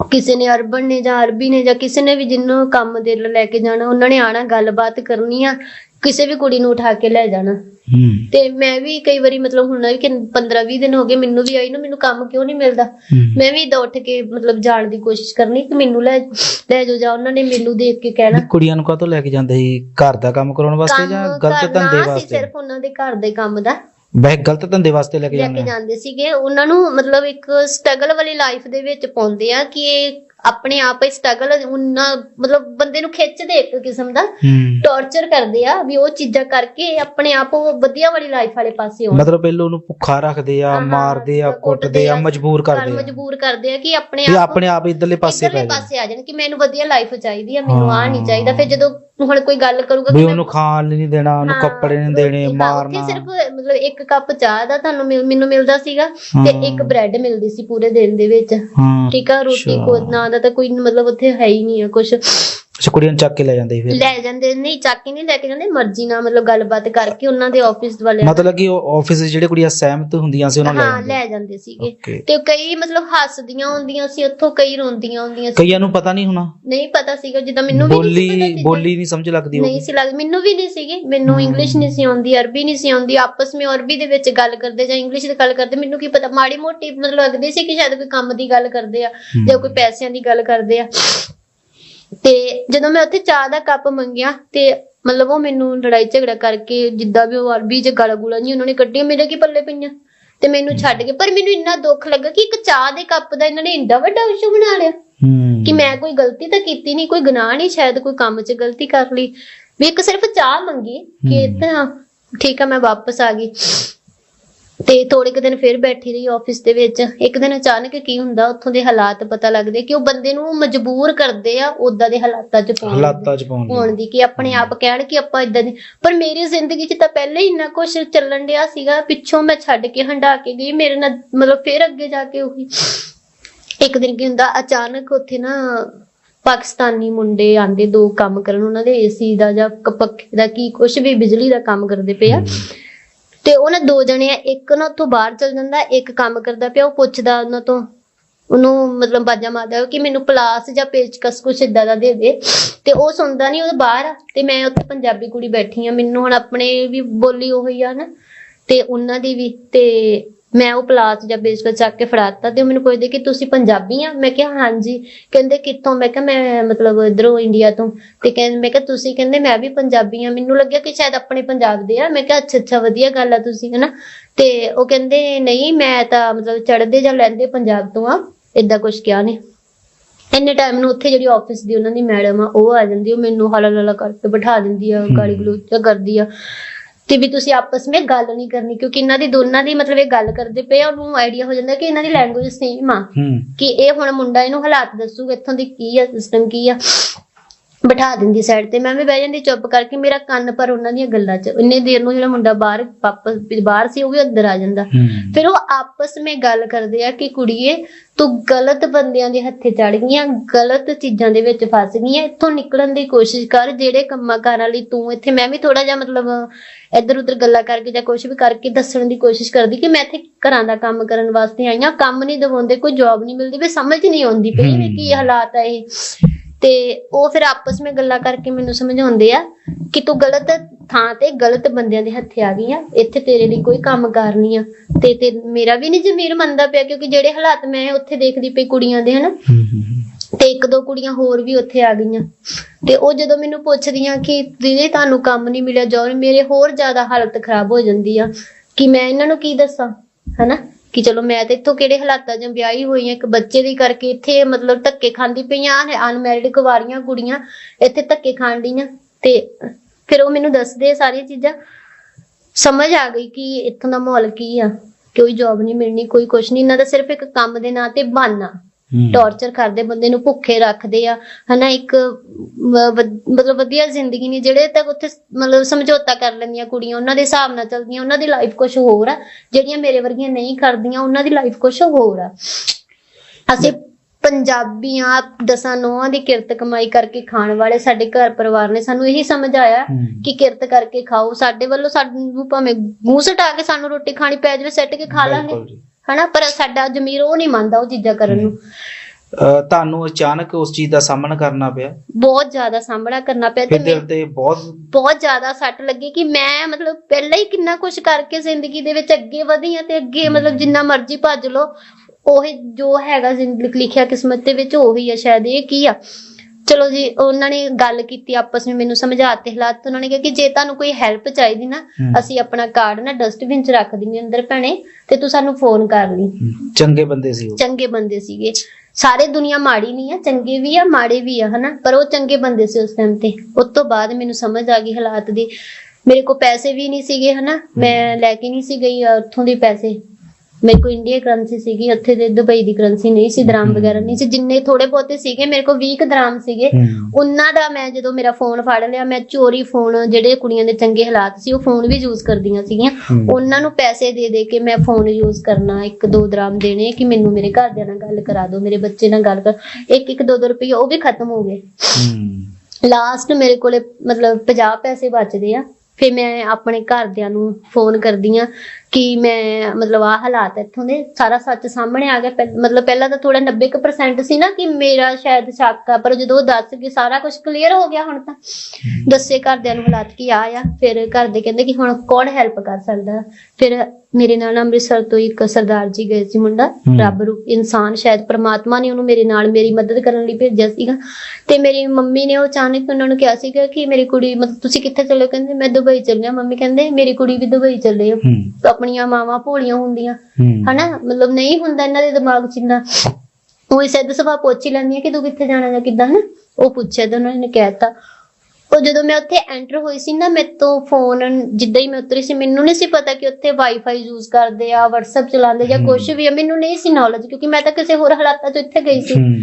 ਕਿਸੇ ਨੇ ਅਰਬਨ ਨੇ ਜਾਂ ਅਰਬੀ ਨੇ ਜਾਂ ਕਿਸੇ ਨੇ ਵੀ ਜਿੰਨੂੰ ਕੰਮ ਦੇ ਲੈ ਕੇ ਜਾਣਾ ਉਹਨਾਂ ਨੇ ਆਣਾ ਗੱਲਬਾਤ ਕਰਨੀ ਆ ਕਿਸੇ ਵੀ ਕੁੜੀ ਨੂੰ ਉਠਾ ਕੇ ਲੈ ਜਾਣਾ। ਹੂੰ। ਤੇ ਮੈਂ ਵੀ ਕਈ ਵਾਰੀ ਮਤਲਬ ਹੁਣ ਵੀ ਕਿ 15 20 ਦਿਨ ਹੋ ਗਏ ਮੈਨੂੰ ਵੀ ਆਈ ਨਾ ਮੈਨੂੰ ਕੰਮ ਕਿਉਂ ਨਹੀਂ ਮਿਲਦਾ? ਮੈਂ ਵੀ ਏਦਾਂ ਉੱਠ ਕੇ ਮਤਲਬ ਜਾਣ ਦੀ ਕੋਸ਼ਿਸ਼ ਕਰਨੀ ਕਿ ਮੈਨੂੰ ਲੈ ਲੈ ਜਾਓ ਜਾਂ ਉਹਨਾਂ ਨੇ ਮੈਨੂੰ ਦੇਖ ਕੇ ਕਹਿਣਾ। ਕੁੜੀਆਂ ਨੂੰ ਕਾਹਤੋਂ ਲੈ ਕੇ ਜਾਂਦੇ ਸੀ? ਘਰ ਦਾ ਕੰਮ ਕਰਾਉਣ ਵਾਸਤੇ ਜਾਂ ਗਲਤ ਧੰਦੇ ਵਾਸਤੇ? ਸਿਰਫ ਉਹਨਾਂ ਦੇ ਘਰ ਦੇ ਕੰਮ ਦਾ। ਵੈਸੇ ਗਲਤ ਧੰਦੇ ਵਾਸਤੇ ਲੈ ਕੇ ਜਾਂਦੇ ਸੀਗੇ। ਉਹਨਾਂ ਨੂੰ ਮਤਲਬ ਇੱਕ ਸਟਰਗਲ ਵਾਲੀ ਲਾਈਫ ਦੇ ਵਿੱਚ ਪਾਉਂਦੇ ਆ ਕਿ ਇਹ ਆਪਣੇ ਆਪ ਹੀ ਸਟਰਗਲ ਉਹਨਾਂ ਮਤਲਬ ਬੰਦੇ ਨੂੰ ਖਿੱਚਦੇ ਇੱਕ ਕਿਸਮ ਦਾ ਹੂੰ। ਟੌਰਚਰ ਕਰਦੇ ਆ ਵੀ ਉਹ ਚੀਜ਼ਾਂ ਕਰਕੇ ਆਪਣੇ ਆਪ ਉਹ ਵਧੀਆ ਵਾਲੀ ਲਾਈਫ ਵਾਲੇ ਪਾਸੇ ਆਉਣ। ਮਤਲਬ ਪਹਿਲਾਂ ਉਹਨੂੰ ਭੁੱਖਾ ਰੱਖਦੇ ਆ ਹਾਂ, ਮਾਰਦੇ ਆ ਕੁੱਟਦੇ ਕੁੱਟਦੇ ਆ ਮਜਬੂਰ ਕਰਦੇ ਆ। ਮਜਬੂਰ ਕਰਦੇ ਆ ਕਿ ਆਪਣੇ ਤੇ ਆਪ ਆਪਣੇ ਆਪ ਇਧਰਲੇ ਪਾਸੇ ਇੱਧਰਲੇ ਪੈ ਜਾ ਪਾਸੇ ਆ ਜਾਣ ਕਿ ਮੈਨੂੰ ਵਧੀਆ ਲਾਈਫ ਚਾਹੀਦੀ ਆ ਮੈਨੂੰ ਆ ਨਹੀਂ। ਚਾਹੀਦਾ। ਫਿਰ ਜਦੋਂ ਹੁਣ ਕੋਈ ਗੱਲ ਕਰੂਗਾ ਵੀ ਕਿ ਉਹਨੂੰ ਖਾਣ ਨਹੀਂ ਦੇਣਾ ਉਹਨੂੰ ਹਾਂ, ਕੱਪੜੇ ਨਹੀਂ ਦੇਣੇ ਰੋਟੀ ਖਾ- ਮਾਰਨਾ ਸਿਰਫ ਮਤਲਬ ਇੱਕ ਕੱਪ ਚਾਹ ਦਾ ਤੁਹਾਨੂੰ ਮਿਲ- ਮੈਨੂੰ ਮਿਲਦਾ ਸੀਗਾ ਤੇ ਹਾਂ। ਇੱਕ ਬ੍ਰੈਡ ਮਿਲਦੀ ਸੀ ਪੂਰੇ ਦਿਨ ਦੇ ਵਿੱਚ। ਹਾਂ। ਠੀਕ ਆ ਰੋਟੀ ਅੱਛਾ। ਕੋ ਨਾ ਦਾ ਤਾਂ ਕੋਈ ਮਤਲਬ ਉੱਥੇ ਹੈ ਹੀ ਨਹੀਂ ਹੈ ਕੁਝ ਅੱਛਾ ਕੁੜੀਆਂ ਨੂੰ ਚੱਕ ਕੇ ਲੈ ਜਾਂਦੇ ਸੀ ਫਿਰ। ਲੈ ਜਾਂਦੇ ਨਹੀਂ ਚੱਕ ਹੀ ਨਹੀਂ ਲੈ ਕੇ ਜਾਂਦੇ ਮਰਜ਼ੀ ਨਾਲ ਮਤਲਬ ਗੱਲਬਾਤ ਕਰਕੇ ਉਹਨਾਂ ਦੇ ਆਫਿਸ ਵਾਲੇ ਮਤਲਬ ਕਿ ਉਹ ਆਫਿਸ ਜਿਹੜੇ ਕੁੜੀਆਂ ਸਹਿਮਤ ਹੁੰਦੀਆਂ ਸੀ ਉਹਨਾਂ ਨੂੰ ਲੈ ਹਾਂ ਜਾਂਦੇ। ਲੈ ਜਾਂਦੇ ਸੀਗੇ. ਤੇ ਕਈ ਮਤਲਬ ਹੱਸਦੀਆਂ ਹੁੰਦੀਆਂ ਸੀ ਉੱਥੋਂ ਕਈ ਰੋਂਦੀਆਂ ਹੁੰਦੀਆਂ ਸੀ। ਕਈਆਂ ਨੂੰ ਪਤਾ ਨਹੀਂ ਹੋਣਾ। ਨਹੀਂ ਪਤਾ ਸੀਗਾ ਜਿੱਦਾਂ ਮੈਨੂੰ ਵੀ ਨਹੀਂ ਸੀ ਪਤਾ ਬੋਲੀ ਚੀਜ਼ਾਂ। ਬੋਲੀ ਨਹੀਂ ਸਮਝ ਲੱਗਦੀ ਨਹੀਂ ਹੋਊਗੀ। ਸੀ ਲੱਗਦੀ ਮੈਨੂੰ ਵੀ ਨਹੀਂ ਸੀਗੀ। ਮੈਨੂੰ ਇੰਗਲਿਸ਼ ਨਹੀਂ ਸੀ ਆਉਂਦੀ ਅਰਬੀ ਨਹੀਂ ਸੀ ਆਉਂਦੀ ਆਪਸ ਵਿੱਚ ਅਰਬੀ ਦੇ ਵਿੱਚ ਗੱਲ ਕਰਦੇ ਜਾਂ ਇੰਗਲਿਸ਼ ਦੀ ਗੱਲ ਕਰਦੇ ਮੈਨੂੰ ਕੀ ਪਤਾ ਮਾੜੀ ਮੋਟੀ ਮਤਲਬ ਲੱਗਦੀ ਸੀ ਕਿ ਸ਼ਾਇਦ ਕੋਈ ਕੰਮ ਦੀ ਗੱਲ ਕਰਦੇ ਆ ਜਾਂ ਕੋਈ ਪੈਸਿਆਂ ਦੀ ਗੱਲ ਕਰਦੇ ਆ। ਤੇ ਜਦੋਂ ਮੈਂ ਉੱਥੇ ਚਾਹ ਦਾ ਕੱਪ ਮੰਗਿਆ ਤੇ ਮਤਲਬ ਉਹ ਮੈਨੂੰ ਲੜਾਈ ਝਗੜਾ ਕਰਕੇ ਜਿੱਦਾਂ ਵੀ ਉਹ ਅਰਬੀ ਚ ਗਾਲਾਂ ਗੁਲਾਂ ਜੀ ਉਹਨਾਂ ਨੇ ਕੱਢੀਆਂ ਮੇਰੇ ਕੀ ਪੱਲੇ ਪਈਆਂ? ਤੇ ਮੈਨੂੰ ਛੱਡ ਗਏ ਪਰ ਮੈਨੂੰ ਇੰਨਾ ਦੁੱਖ ਲੱਗਾ ਕਿ ਇੱਕ ਚਾਹ ਦੇ ਕੱਪ ਦਾ ਇਹਨਾਂ ਨੇ ਇੰਨਾ ਵੱਡਾ ਇਸ਼ੂ ਬਣਾ ਲਿਆ। ਕਿ ਮੈਂ ਕੋਈ ਗਲਤੀ ਤਾਂ ਕੀਤੀ ਨਹੀਂ ਕੋਈ ਗੁਨਾਹ ਨਹੀਂ ਸ਼ਾਇਦ ਕੋਈ ਕੰਮ 'ਚ ਗਲਤੀ ਕਰ ਲਈ। ਵੀ ਇੱਕ ਸਿਰਫ ਚਾਹ ਮੰਗੀ ਕਿ। ਇਦਾਂ ਠੀਕ ਆ ਮੈਂ ਵਾਪਸ ਆ ਗਈ। ਤੇ ਥੋੜੇ ਕੁ ਦਿਨ ਫਿਰ ਬੈਠੀ ਰਹੀ ਆਫਿਸ ਦੇ ਵਿੱਚ। ਇੱਕ ਦਿਨ ਅਚਾਨਕ ਕੀ ਹੁੰਦਾ ਉੱਥੋਂ ਦੇ ਹਾਲਾਤ ਪਤਾ ਲੱਗਦੇ ਕਿ ਉਹ ਬੰਦੇ ਨੂੰ ਮਜਬੂਰ ਕਰਦੇ ਆ ਉਦਾਂ ਦੇ ਹਾਲਾਤਾਂ 'ਚ ਪਾਉਣ। ਹਾਲਾਤਾਂ ਚ ਪਾਉਣ ਹੋਣ ਦੀ ਕਿ ਆਪਣੇ ਆਪ ਕਹਿਣ ਕਿ ਆਪਾਂ ਇਦਾਂ ਦੇ ਪਰ ਮੇਰੀ ਜ਼ਿੰਦਗੀ 'ਚ ਤਾਂ ਪਹਿਲੇ ਹੀ ਇੰਨਾ ਕੁਝ ਚੱਲਣ ਡਿਆ ਸੀਗਾ ਪਿੱਛੋਂ ਮੈਂ ਛੱਡ ਕੇ ਹੰਡਾ ਕੇ ਗਈ ਮੇਰੇ ਨਾਲ ਮਤਲਬ ਫਿਰ ਅੱਗੇ ਜਾ ਕੇ ਉਹੀ। ਇੱਕ ਦਿਨ ਕੀ ਹੁੰਦਾ ਅਚਾਨਕ ਉੱਥੇ ਨਾ ਪਾਕਿਸਤਾਨੀ ਮੁੰਡੇ ਆਂਦੇ ਦੋ ਕੰਮ ਕਰਨ ਉਹਨਾਂ ਦੇ ਏਸੀ ਦਾ ਜਾਂ ਪੱਖੇ ਦਾ ਕੀ ਕੁਝ ਵੀ ਬਿਜਲੀ ਦਾ ਕੰਮ ਕਰਦੇ ਪਏ ਆ। ਤੇ ਉਹਨਾਂ ਦੋ ਜਣੇ ਆ, ਇੱਕ ਨਾ ਉੱਥੋਂ ਬਾਹਰ ਚਲ ਜਾਂਦਾ, ਇੱਕ ਕੰਮ ਕਰਦਾ ਪਿਆ, ਉਹ ਪੁੱਛਦਾ ਉਹਨਾਂ ਤੋਂ, ਉਹਨੂੰ ਮਤਲਬ ਬਾਜਾ ਮਾਰਦਾ ਕਿ ਮੈਨੂੰ ਪਲਾਸ ਜਾਂ ਪੇਚਕਸ ਕੁਛ ਇਦਾਂ ਦਾ ਦੇ ਦੇ। ਤੇ ਉਹ ਸੁਣਦਾ ਨਹੀਂ ਉਹ ਬਾਹਰ ਤੇ ਮੈਂ ਉੱਥੇ ਪੰਜਾਬੀ ਕੁੜੀ ਬੈਠੀ ਆ, ਮੈਨੂੰ ਹੁਣ ਆਪਣੇ ਵੀ ਬੋਲੀ ਉਹੀ ਆ ਨਾ, ਤੇ ਉਹਨਾਂ ਦੀ ਵੀ, ਤੇ ਮੈਂ ਉਹ ਪਲਾਸ ਜਾਂ ਪੇਚਕਸ ਚੱਕ ਕੇ ਫੜਾਤਾ ਤੇ ਉਹ ਮੈਨੂੰ ਪੁੱਛਦੇ ਕਿ ਤੁਸੀਂ ਪੰਜਾਬੀ ਆ? ਮੈਂ ਕਿਹਾ ਹਾਂਜੀ। ਕਹਿੰਦੇ ਕਿੱਥੋਂ? ਮੈਂ ਕਿਹਾ ਮੈਂ ਮਤਲਬ ਇਧਰੋਂ ਇੰਡੀਆ ਤੋਂ। ਤੇ ਕਹਿੰਦੇ ਮੈਂ ਕਿਹਾ ਤੁਸੀਂ ਕਹਿੰਦੇ ਮੈਂ ਵੀ ਪੰਜਾਬੀ ਆ। ਮੈਨੂੰ ਲੱਗਿਆ ਕਿ ਸ਼ਾਇਦ ਆਪਣੇ ਪੰਜਾਬ ਦੇ ਆ। ਮੈਂ ਕਿਹਾ ਅੱਛਾ ਅੱਛਾ ਵਧੀਆ ਗੱਲ ਆ ਤੁਸੀਂ ਹਨਾ? ਤੇ ਉਹ ਕਹਿੰਦੇ ਨਹੀਂ ਮੈਂ ਤਾਂ ਮਤਲਬ ਚੜਦੇ ਜਾਂ ਲੈਂਦੇ ਪੰਜਾਬ ਤੋਂ ਆ। ਇਦਾਂ ਕੁਝ ਕਿਹਾ ਨਹੀਂ ਇੰਨੇ ਟਾਈਮ ਨੂੰ ਉੱਥੇ ਜਿਹੜੀ ਆਫਿਸ ਦੀ ਉਹਨਾਂ ਦੀ ਮੈਡਮ ਆ ਉਹ ਆ ਜਾਂਦੀ ਉਹ ਮੈਨੂੰ ਹਲਾ ਹਲਾ ਕਰਕੇ ਬਿਠਾ ਦਿੰਦੀ ਆ ਗਾਲੀ ਗਲੋਚ ਕਰਦੀ ਆ। ਤੇ ਵੀ ਤੁਸੀਂ ਆਪਸ ਵਿੱਚ ਗੱਲ ਨਹੀਂ ਕਰਨੀ ਕਿਉਂਕਿ ਇਹਨਾਂ ਦੀ ਦੋਨਾਂ ਦੀ ਮਤਲਬ ਇਹ ਗੱਲ ਕਰਦੇ ਪਏ ਆ ਉਹਨੂੰ ਆਈਡੀਆ ਹੋ ਜਾਂਦਾ ਕਿ ਇਹਨਾਂ ਦੀ ਲੈਂਗੁਏਜ ਸੇਮ ਆ। ਹੂੰ। ਕਿ ਇਹ ਹੁਣ ਮੁੰਡਾ ਇਹਨੂੰ ਹਾਲਾਤ ਦੱਸੂਗਾ ਇੱਥੋਂ ਦੀ ਕੀ ਆ ਸਿਸਟਮ ਕੀ ਆ। ਬਿਠਾ ਦਿੰਦੀ ਸਾਈਡ ਤੇ। ਮੈਂ ਵੀ ਬਹਿ ਜਾਂਦੀ ਚੁੱਪ ਕਰਕੇ। ਮੇਰਾ ਕੰਨ ਪਰ ਉਹਨਾਂ ਦੀਆਂ ਗੱਲਾਂ 'ਚ। ਇੰਨੇ ਦੇਰ ਨੂੰ ਜਿਹੜਾ ਮੁੰਡਾ ਬਾਹਰ ਵਾਪਸ ਬਾਹਰ ਸੀ ਉਹ ਵੀ ਅੰਦਰ ਆ ਜਾਂਦਾ। ਫਿਰ ਉਹ ਆਪਸ ਵਿੱਚ ਗੱਲ ਕਰਦੇ ਆ ਕਿ ਕੁੜੀਏ ਤੂੰ ਗਲਤ ਬੰਦਿਆਂ ਦੇ ਹੱਥੇ ਚੜ ਗਈਆਂ ਗਲਤ ਚੀਜ਼ਾਂ ਦੇ ਵਿੱਚ ਫਸ ਗਈਆਂ ਇੱਥੋਂ ਨਿਕਲਣ ਦੀ ਕੋਸ਼ਿਸ਼ ਕਰ ਜਿਹੜੇ ਕੰਮਾਂ ਕਾਰਾਂ ਲਈ ਤੂੰ ਇੱਥੇ ਮੈਂ ਵੀ ਥੋੜਾ ਜਿਹਾ ਮਤਲਬ ਇੱਧਰ ਉੱਧਰ ਗੱਲਾਂ ਕਰਕੇ ਜਾਂ ਕੁਝ ਵੀ ਕਰਕੇ ਦੱਸਣ ਦੀ ਕੋਸ਼ਿਸ਼ ਕਰਦੀ ਕਿ ਮੈਂ ਇੱਥੇ ਘਰਾਂ ਦਾ ਕੰਮ ਕਰਨ ਵਾਸਤੇ ਆਈ ਹਾਂ ਕੰਮ ਨਹੀਂ ਦਵਾਉਂਦੇ ਕੋਈ ਜੌਬ ਨਹੀਂ ਮਿਲਦੀ ਵੀ ਸਮਝ ਨਹੀਂ ਆਉਂਦੀ ਪਈ ਵੀ ਕੀ ਹਾਲਾਤ ਆ ਇਹ। ਤੇ ਉਹ ਫਿਰ ਆਪਸ ਵਿੱਚ ਗੱਲਾਂ ਕਰਕੇ ਮੈਨੂੰ ਸਮਝਾਉਂਦੇ ਆ ਕਿ ਤੂੰ ਗਲਤ ਥਾਂ ਤੇ ਗਲਤ ਬੰਦਿਆਂ ਦੇ ਹੱਥੇ ਆ ਗਈ ਆ ਇੱਥੇ ਤੇਰੇ ਲਈ ਕੋਈ ਕੰਮ ਕਾਰ ਨਹੀਂ ਆ। ਤੇ ਤੇ ਮੇਰਾ ਵੀ ਨਹੀਂ ਜ਼ਮੀਰ ਮੰਨਦਾ ਪਿਆ ਕਿਉਂਕਿ ਜਿਹੜੇ ਹਾਲਾਤ ਮੈਂ ਉੱਥੇ ਦੇਖਦੀ ਪਈ ਕੁੜੀਆਂ ਦੇ ਹਨਾ? ਤੇ ਇੱਕ ਦੋ ਕੁੜੀਆਂ ਹੋਰ ਵੀ ਉੱਥੇ ਆ ਗਈਆਂ। ਤੇ ਉਹ ਜਦੋਂ ਮੈਨੂੰ ਪੁੱਛਦੀਆਂ ਕਿ ਦੀਦੀ ਤੁਹਾਨੂੰ ਕੰਮ ਨਹੀਂ ਮਿਲਿਆ ਜੋਬ ਮੇਰੇ ਹੋਰ ਜ਼ਿਆਦਾ ਹਾਲਤ ਖਰਾਬ ਹੋ ਜਾਂਦੀ ਆ ਕਿ ਮੈਂ ਇਹਨਾਂ ਨੂੰ ਕੀ ਦੱਸਾਂ ਹਨਾ? ਕਿ ਚਲੋ ਮੈਂ ਤੇ ਇੱਥੋਂ ਕਿਹੜੇ ਹਾਲਾਤਾਂ 'ਚ ਵਿਆਹੀ ਹੋਈ ਆ ਇੱਕ ਬੱਚੇ ਦੀ ਕਰਕੇ ਇੱਥੇ ਮਤਲਬ ਧੱਕੇ ਖਾਂਦੀ ਪਈਆਂ ਅਨਮੈਰਿਡ ਕੁਵਾਰੀਆਂ, ਕੁੜੀਆਂ ਇੱਥੇ ਧੱਕੇ ਖਾਣ ਡੀਆਂ ਤੇ ਫਿਰ ਉਹ ਮੈਨੂੰ ਦੱਸਦੇ ਆ ਸਾਰੀਆਂ ਚੀਜ਼ਾਂ। ਸਮਝ ਆ ਗਈ ਕਿ ਇੱਥੋਂ ਦਾ ਮਾਹੌਲ ਕੀ ਆ, ਕੋਈ ਜੌਬ ਨਹੀਂ ਮਿਲਣੀ, ਕੋਈ ਕੁਛ ਨਹੀਂ ਇਹਨਾਂ ਦਾ ਸਿਰਫ ਇੱਕ ਕੰਮ ਦੇ ਨਾਂ ਤੇ ਬਹਾਨਾ। ਹੂੰ ਟੌਰਚਰ ਕਰਦੇ ਬੰਦੇ ਨੂੰ ਭੁੱਖੇ ਰੱਖਦੇ ਆ ਹਨਾ ਇੱਕ ਮਤਲਬ ਵਧੀਆ ਜ਼ਿੰਦਗੀ ਨਹੀਂ ਜਿਹੜੇ ਤੱਕ ਉੱਥੇ ਮਤਲਬ ਸਮਝੌਤਾ ਕਰ ਲੈਂਦੀਆਂ ਕੁੜੀਆਂ ਉਹਨਾਂ ਦੇ ਹਿਸਾਬ ਨਾਲ ਚੱਲਦੀਆਂ ਉਹਨਾਂ ਦੀ ਲਾਈਫ ਕੁਝ ਹੋਰ ਆ ਜਿਹੜੀਆਂ ਮੇਰੇ ਵਰਗੀਆਂ ਨਹੀਂ ਕਰਦੀਆਂ ਉਹਨਾਂ ਦੀ ਲਾਈਫ ਕੁਝ ਹੋਰ ਆ ਅਸੀਂ ਪੰਜਾਬੀਆਂ ਦਸਾਂ ਨੋਹਾਂ ਦੀ ਕਿਰਤ ਕਮਾਈ ਕਰਕੇ ਖਾਣ ਵਾਲੇ ਸਾਡੇ ਘਰ ਪਰਿਵਾਰ ਨੇ ਸਾਨੂੰ ਇਹੀ ਸਮਝ ਆਇਆ। ਕਿ ਕਿਰਤ ਕਰਕੇ ਖਾਓ ਸਾਡੇ ਵੱਲੋਂ ਸਾਨੂੰ ਭਾਵੇਂ ਮੂੰਹ ਸਟਾ ਕੇ ਸਾਨੂੰ ਰੋਟੀ ਖਾਣੀ ਪੈ ਜਾਵੇ ਸੱਟ ਕੇ ਖਾ ਲਾਂਗੇ। ਹਨਾ? ਪਰ ਸਾਡਾ ਜ਼ਮੀਰ ਉਹ ਨਹੀਂ ਮੰਨਦਾ ਉਹ ਚੀਜ਼ਾਂ ਕਰਨ ਨੂੰ। ਅਹ ਤੁਹਾਨੂੰ ਅਚਾਨਕ ਉਸ ਚੀਜ਼ ਦਾ ਸਾਹਮਣਾ ਕਰਨਾ ਪਿਆ? ਬਹੁਤ ਜ਼ਿਆਦਾ ਸਾਹਮਣਾ ਕਰਨਾ ਪਿਆ ਤੇ ਫਿਰ ਦਿਲ ਮੈਂ ਤੇ ਬਹੁਤ ਬਹੁਤ ਜ਼ਿਆਦਾ ਸੱਟ ਲੱਗੀ ਕਿ ਮੈਂ ਮਤਲਬ ਪਹਿਲਾਂ ਹੀ ਕਿੰਨਾ ਕੁਝ ਕਰਕੇ ਜ਼ਿੰਦਗੀ ਦੇ ਵਿੱਚ ਅੱਗੇ ਵਧੀ ਆ ਤੇ ਅੱਗੇ ਮਤਲਬ ਜਿੰਨਾ ਮਰਜ਼ੀ ਭੱਜ ਲਓ ਉਹੀ ਜੋ ਹੈਗਾ ਜ਼ਿੰਦਗੀ ਲਿਖਿਆ ਕਿਸਮਤ ਦੇ ਵਿੱਚ ਉਹੀ ਆ ਸ਼ਾਇਦ ਇਹ ਕੀ ਆ? ਚਲੋ ਜੀ ਉਹਨਾਂ ਨੇ ਗੱਲ ਕੀਤੀ ਆਪਸ ਵਿੱਚ ਮੈਨੂੰ ਸਮਝਾਤੇ ਹਾਲਾਤ ਉਹਨਾਂ ਨੇ ਕਿਹਾ ਕਿ ਜੇ ਤੁਹਾਨੂੰ ਕੋਈ ਹੈਲਪ ਚਾਹੀਦੀ ਨਾ। ਅਸੀਂ ਆਪਣਾ ਕਾਰਡ ਨਾ ਡਸਟਬਿਨ 'ਚ ਰੱਖ ਦਿੰਦੇ ਅੰਦਰ ਭੈਣੇ ਤੇ ਤੂੰ ਸਾਨੂੰ ਫੋਨ ਕਰ ਲਈ। ਚੰਗੇ ਬੰਦੇ ਸੀ ਉਹ। ਚੰਗੇ ਬੰਦੇ ਸੀਗੇ। ਸਾਰੇ ਦੁਨੀਆ ਮਾੜੀ ਨਹੀਂ ਆ ਚੰਗੇ ਵੀ ਆ ਮਾੜੇ ਵੀ ਆ ਹਨਾ? ਪਰ ਉਹ ਚੰਗੇ ਬੰਦੇ ਸੀ ਉਸ ਟਾਈਮ ਤੇ। ਉਸ ਤੋਂ ਬਾਅਦ ਮੈਨੂੰ ਸਮਝ ਆ ਗਈ ਹਾਲਾਤ ਦੀ। ਮੇਰੇ ਕੋਲ ਪੈਸੇ ਵੀ ਨਹੀਂ ਸੀਗੇ ਹਨਾ? ਮੈਂ ਲੈ ਕੇ ਨਹੀਂ ਸੀ ਗਈ ਉੱਥੋਂ ਦੇ ਪੈਸੇ। ਮੇਰੇ ਕੋਲ ਇੰਡੀਆ ਕਰੰਸੀ ਸੀਗੀ ਉੱਥੇ ਦੇ ਦੁਬਈ ਦੀ ਕਰੰਸੀ ਨਹੀਂ ਸੀ ਦਰਾਮ ਵਗੈਰਾ ਨਹੀਂ ਸੀ ਜਿੰਨੇ ਥੋੜੇ ਬਹੁਤੇ ਸੀਗੇ ਮੇਰੇ ਕੋਲ 20 ਕੁ ਦਰਾਮ ਸੀਗੇ। ਉਹਨਾਂ ਦਾ ਮੈਂ ਜਦੋਂ ਮੇਰਾ ਫੋਨ ਫੜ ਲਿਆ ਮੈਂ ਚੋਰੀ ਫੋਨ ਜਿਹੜੇ ਕੁੜੀਆਂ ਦੇ ਚੰਗੇ ਹਾਲਾਤ ਸੀ ਉਹ ਫੋਨ ਵੀ ਯੂਜ਼ ਕਰਦੀਆਂ ਸੀਗੀਆਂ। ਉਹਨਾਂ ਨੂੰ ਪੈਸੇ ਦੇ ਦੇ ਕੇ ਮੈਂ ਫੋਨ ਯੂਜ਼ ਕਰਨਾ ਇੱਕ ਦੋ ਦਰਾਮ ਦੇਣੇ ਕਿ ਮੈਨੂੰ ਮੇਰੇ ਘਰਦਿਆਂ ਨਾਲ ਗੱਲ ਕਰਾ ਦਿਓ ਮੇਰੇ ਬੱਚੇ ਨਾਲ ਗੱਲ ਕਰ ਇੱਕ ਇੱਕ ਦੋ ਦੋ ਰੁਪਏ ਉਹ ਵੀ ਖਤਮ ਹੋ ਗਏ। ਲਾਸਟ ਮੇਰੇ ਕੋਲੇ ਮਤਲਬ 50 ਪੈਸੇ ਬਚਦੇ ਆ ਫਿਰ ਮੈਂ ਆਪਣੇ ਘਰਦਿਆਂ ਨੂੰ ਫੋਨ ਕਰਦੀ ਆ ਕਿ ਮੈਂ ਮਤਲਬ ਆ ਹਾਲਾਤ ਇੱਥੋਂ ਦੇ ਸਾਰਾ ਸੱਚ ਸਾਹਮਣੇ ਆ ਗਿਆ। ਪਹਿ- ਮਤਲਬ ਪਹਿਲਾਂ ਤਾਂ ਥੋੜਾ 90% ਸੀ ਨਾ ਕਿ ਮੇਰਾ ਸ਼ਾਇਦ ਸ਼ੱਕ ਆ ਪਰ ਜਦੋਂ ਉਹ ਦੱਸ ਕੇ ਸਾਰਾ ਕੁਝ ਕਲੀਅਰ ਹੋ ਗਿਆ ਹੁਣ ਤਾਂ। ਦੱਸੇ ਘਰਦਿਆਂ ਨੂੰ ਹਾਲਾਤ ਕੀ ਆ ਆ। ਫਿਰ ਘਰ ਦੇ ਕਹਿੰਦੇ ਕਿ ਹੁਣ ਕੌਣ ਹੈਲਪ ਕਰ ਸਕਦਾ? ਫਿਰ ਮੇਰੇ ਨਾਲ ਅੰਮ੍ਰਿਤਸਰ ਤੋਂ ਇੱਕ ਸਰਦਾਰ ਜੀ ਗਏ ਸੀ ਮੁੰਡਾ। ਹਮ। ਰੱਬ ਰੂਪ ਇਨਸਾਨ ਸ਼ਾਇਦ ਪ੍ਰਮਾਤਮਾ ਨੇ ਉਹਨੂੰ ਮੇਰੇ ਨਾਲ ਮੇਰੀ ਮਦਦ ਕਰਨ ਲਈ ਭੇਜਿਆ ਸੀਗਾ। ਤੇ ਮੇਰੀ ਮੰਮੀ ਨੇ ਉਹ ਅਚਾਨਕ ਉਹਨਾਂ ਨੂੰ ਕਿਹਾ ਸੀਗਾ ਕਿ ਮੇਰੀ ਕੁੜੀ ਮਤਲਬ ਤੁਸੀਂ ਕਿੱਥੇ ਚੱਲੇ ਹੋ? ਕਹਿੰਦੇ ਮੈਂ ਦੁਬਈ ਚੱਲੀ ਹਾਂ ਮੰਮੀ ਕਹਿੰਦੇ ਮੇਰੀ ਕੁੜੀ ਵੀ ਦੁਬਈ ਚੱਲੇ ਆ। ਹੂੰ। ਤਾਂ ਆਪਣੀਆਂ ਮਾਵਾਂ ਭੋਲੀਆਂ ਹੁੰਦੀਆਂ। ਹੂੰ। ਹਨਾ? ਮਤਲਬ ਨਹੀਂ ਹੁੰਦਾ ਇਹਨਾਂ ਦੇ ਦਿਮਾਗ 'ਚ ਇੰਨਾ। ਉਹ ਹੀ ਸਿੱਧ ਸਭਾ ਪੁੱਛ ਹੀ ਲੈਂਦੀਆਂ ਕਿ ਤੂੰ ਕਿੱਥੇ ਜਾਣਾ ਜਾਂ ਕਿੱਦਾਂ ਨਾ ਉਹ ਪੁੱਛਿਆ ਤਾਂ ਉਹਨਾਂ ਨੇ ਕਹਿਤਾ। ਉਹ ਜਦੋਂ ਮੈਂ ਉੱਥੇ ਐਂਟਰ ਹੋਈ ਸੀ ਨਾ ਮੇਰੇ ਤੋਂ ਫੋਨ ਜਿੱਦਾਂ ਹੀ ਮੈਂ ਉਤਰੀ ਸੀ ਮੈਨੂੰ ਨਹੀਂ ਸੀ ਪਤਾ ਕਿ ਉੱਥੇ ਵਾਈਫਾਈ ਯੂਜ਼ ਕਰਦੇ ਆ WhatsApp ਚਲਾਉਂਦੇ ਜਾਂ ਕੁਝ ਵੀ ਆ। ਮੈਨੂੰ ਨਹੀਂ ਸੀ ਨੌਲੇਜ ਕਿਉਂਕਿ ਮੈਂ ਤਾਂ ਕਿਸੇ ਹੋਰ ਹਾਲਾਤਾਂ 'ਚ ਇੱਥੇ ਗਈ ਸੀ। ਹੂੰ।